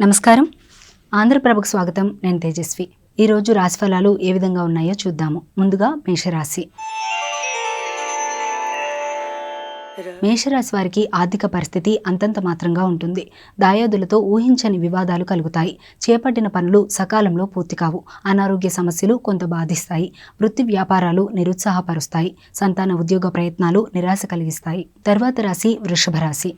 నమస్కారం. ఆంధ్రప్రభకు స్వాగతం. నేను తేజస్వి. ఈరోజు రాశిఫలాలు ఏ విధంగా ఉన్నాయో చూద్దాము. ముందుగా మేషరాశి. మేషరాశి వారికి ఆర్థిక పరిస్థితి అంతంత మాత్రంగా ఉంటుంది. దాయాదులతో ఊహించని వివాదాలు కలుగుతాయి. చేపట్టిన పనులు సకాలంలో పూర్తి కావు. అనారోగ్య సమస్యలు కొంత బాధిస్తాయి. వృత్తి వ్యాపారాలు నిరుత్సాహపరుస్తాయి. సంతాన ఉద్యోగ ప్రయత్నాలు నిరాశ కలిగిస్తాయి. తర్వాత రాశి వృషభ రాశి.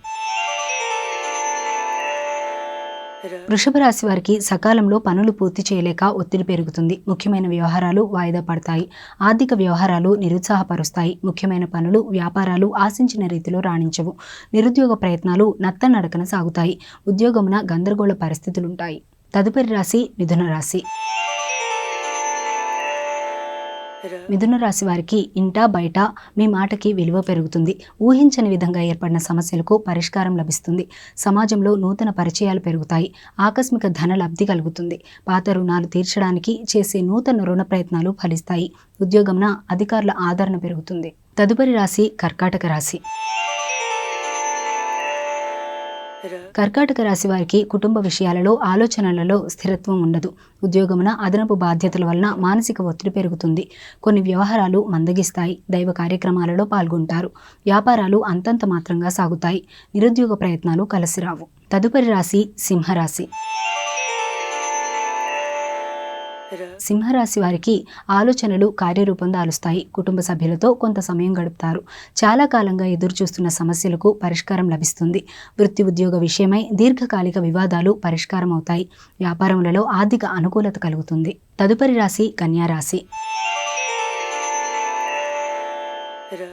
వృషభ రాశి వారికి సకాలంలో పనులు పూర్తి చేయలేక ఒత్తిడి పెరుగుతుంది. ముఖ్యమైన వ్యవహారాలు వాయిదా పడతాయి. ఆర్థిక వ్యవహారాలు నిరుత్సాహపరుస్తాయి. ముఖ్యమైన పనులు వ్యాపారాలు ఆశించిన రీతిలో రాణించవు. నిరుద్యోగ ప్రయత్నాలు నత్తనడకన సాగుతాయి. ఉద్యోగమున గందరగోళ పరిస్థితులుంటాయి. తదుపరి రాశి మిథున రాశి. మిథున రాశి వారికి ఇంటా బయట మీ మాటకి విలువ పెరుగుతుంది. ఊహించని విధంగా ఏర్పడిన సమస్యలకు పరిష్కారం లభిస్తుంది. సమాజంలో నూతన పరిచయాలు పెరుగుతాయి. ఆకస్మిక ధన లబ్ధి కలుగుతుంది. పాత రుణాలు తీర్చడానికి చేసే నూతన రుణ ప్రయత్నాలు ఫలిస్తాయి. ఉద్యోగంన అధికారుల ఆదరణ పెరుగుతుంది. తదుపరి రాశి కర్కాటక రాశి. కర్కాటక రాశి వారికి కుటుంబ విషయాలలో ఆలోచనలలో స్థిరత్వం ఉండదు. ఉద్యోగమున అదనపు బాధ్యతల వలన మానసిక ఒత్తిడి పెరుగుతుంది. కొన్ని వ్యవహారాలు మందగిస్తాయి. దైవ కార్యక్రమాలలో పాల్గొంటారు. వ్యాపారాలు అంతంత మాత్రంగా సాగుతాయి. నిరుద్యోగ ప్రయత్నాలు కలిసిరావు. తదుపరి రాశి సింహరాశి. సింహరాశి వారికి ఆలోచనలు కార్యరూపం దాలుస్తాయి కుటుంబ సభ్యులతో కొంత సమయం గడుపుతారు. చాలా కాలంగా ఎదురు చూస్తున్న సమస్యలకు పరిష్కారం లభిస్తుంది. వృత్తి ఉద్యోగ విషయమై దీర్ఘకాలిక వివాదాలు పరిష్కారం అవుతాయి వ్యాపారములలో ఆర్థిక అనుకూలత కలుగుతుంది. తదుపరి రాశి కన్యారాశి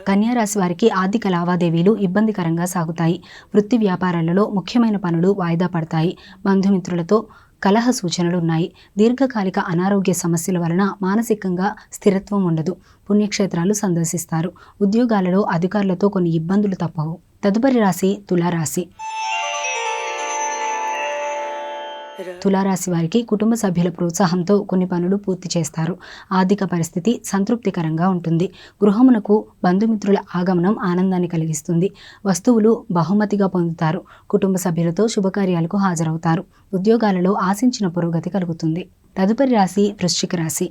కన్యారాశి వారికి ఆర్థిక లావాదేవీలు ఇబ్బందికరంగా సాగుతాయి. వృత్తి వ్యాపారాలలో ముఖ్యమైన పనులు వాయిదా పడతాయి. బంధుమిత్రులతో కలహ సూచనలు ఉన్నాయి దీర్ఘకాలిక అనారోగ్య సమస్యల వలన మానసికంగా స్థిరత్వం ఉండదు. పుణ్యక్షేత్రాలు సందర్శిస్తారు. ఉద్యోగాలలో అధికారులతో కొన్ని ఇబ్బందులు తప్పవు. తదుపరి రాశి తులారాశి. తులారాశి వారికి కుటుంబ సభ్యుల ప్రోత్సాహంతో కొన్ని పనులు పూర్తి చేస్తారు. ఆర్థిక పరిస్థితి సంతృప్తికరంగా ఉంటుంది. గృహమునకు బంధుమిత్రుల ఆగమనం ఆనందాన్ని కలిగిస్తుంది. వస్తువులు బహుమతిగా పొందుతారు. కుటుంబ సభ్యులతో శుభకార్యాలకు హాజరవుతారు. ఉద్యోగాలలో ఆశించిన పురోగతి కలుగుతుంది. తదుపరి రాశి వృశ్చిక రాశి.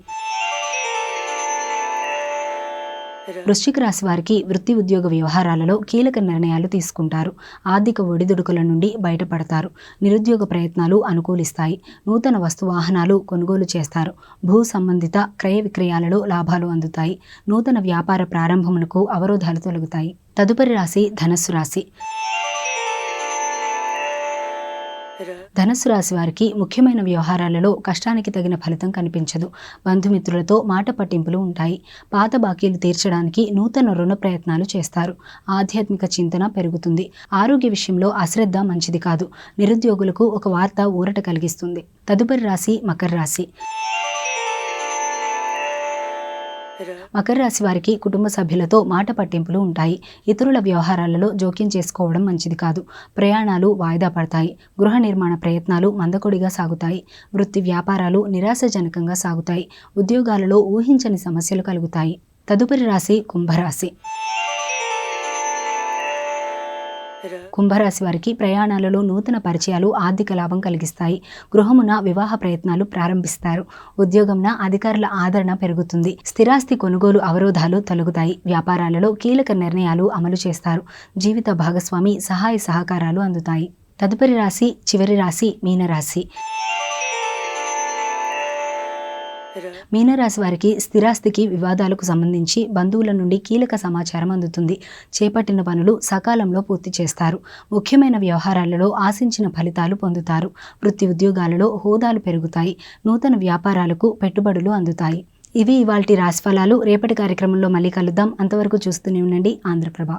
వృశ్చిక రాశి వారికి వృత్తి ఉద్యోగ వ్యవహారాలలో కీలక నిర్ణయాలు తీసుకుంటారు. ఆర్థిక ఒడిదుడుకుల నుండి బయటపడతారు. నిరుద్యోగ ప్రయత్నాలు అనుకూలిస్తాయి. నూతన వస్తు వాహనాలు కొనుగోలు చేస్తారు. భూ సంబంధిత క్రయ విక్రయాలలో లాభాలు అందుతాయి. నూతన వ్యాపార ప్రారంభమునకు అవరోధాలు తొలగుతాయి. తదుపరి రాశి ధనస్సు రాశి. ధనస్సు రాశి వారికి ముఖ్యమైన వ్యవహారాలలో కష్టానికి తగిన ఫలితం కనిపించదు. బంధుమిత్రులతో మాట పట్టింపులు ఉంటాయి. పాత బాకీలు తీర్చడానికి నూతన రుణ ప్రయత్నాలు చేస్తారు. ఆధ్యాత్మిక చింతన పెరుగుతుంది. ఆరోగ్య విషయంలో అశ్రద్ధ మంచిది కాదు. నిరుద్యోగులకు ఒక వార్త ఊరట కలిగిస్తుంది. తదుపరి రాశి మకర రాశి. మకర రాశి వారికి కుటుంబ సభ్యులతో మాట పట్టింపులు ఉంటాయి. ఇతరుల వ్యవహారాలలో జోక్యం చేసుకోవడం మంచిది కాదు. ప్రయాణాలు వాయిదా పడతాయి. గృహ నిర్మాణ ప్రయత్నాలు మందకొడిగా సాగుతాయి. వృత్తి వ్యాపారాలు నిరాశజనకంగా సాగుతాయి. ఉద్యోగాలలో ఊహించని సమస్యలు కలుగుతాయి. తదుపరి రాశి కుంభరాశి. కుంభరాశి వారికి ప్రయాణాలలో నూతన పరిచయాలు ఆర్థిక లాభం కలిగిస్తాయి. గృహమున వివాహ ప్రయత్నాలు ప్రారంభిస్తారు. ఉద్యోగంన అధికారుల ఆదరణ పెరుగుతుంది. స్థిరాస్తి కొనుగోలు అవరోధాలు తొలగుతాయి. వ్యాపారాలలో కీలక నిర్ణయాలు అమలు చేస్తారు. జీవిత భాగస్వామి సహాయ సహకారాలు అందుతాయి. తదుపరి రాశి చివరి రాశి మీనరాశి. మీనరాశి వారికి స్థిరాస్తికి వివాదాలకు సంబంధించి బంధువుల నుండి కీలక సమాచారం అందుతుంది. చేపట్టిన పనులు సకాలంలో పూర్తి చేస్తారు. ముఖ్యమైన వ్యవహారాలలో ఆశించిన ఫలితాలు పొందుతారు. వృత్తి ఉద్యోగాలలో హోదాలు పెరుగుతాయి. నూతన వ్యాపారాలకు పెట్టుబడులు అందుతాయి. ఇవి ఇవాల్టి రాశిఫలాలు. రేపటి కార్యక్రమంలో మళ్ళీ కలుద్దాం. అంతవరకు చూస్తూనే ఉండండి. ఆంధ్రప్రభ.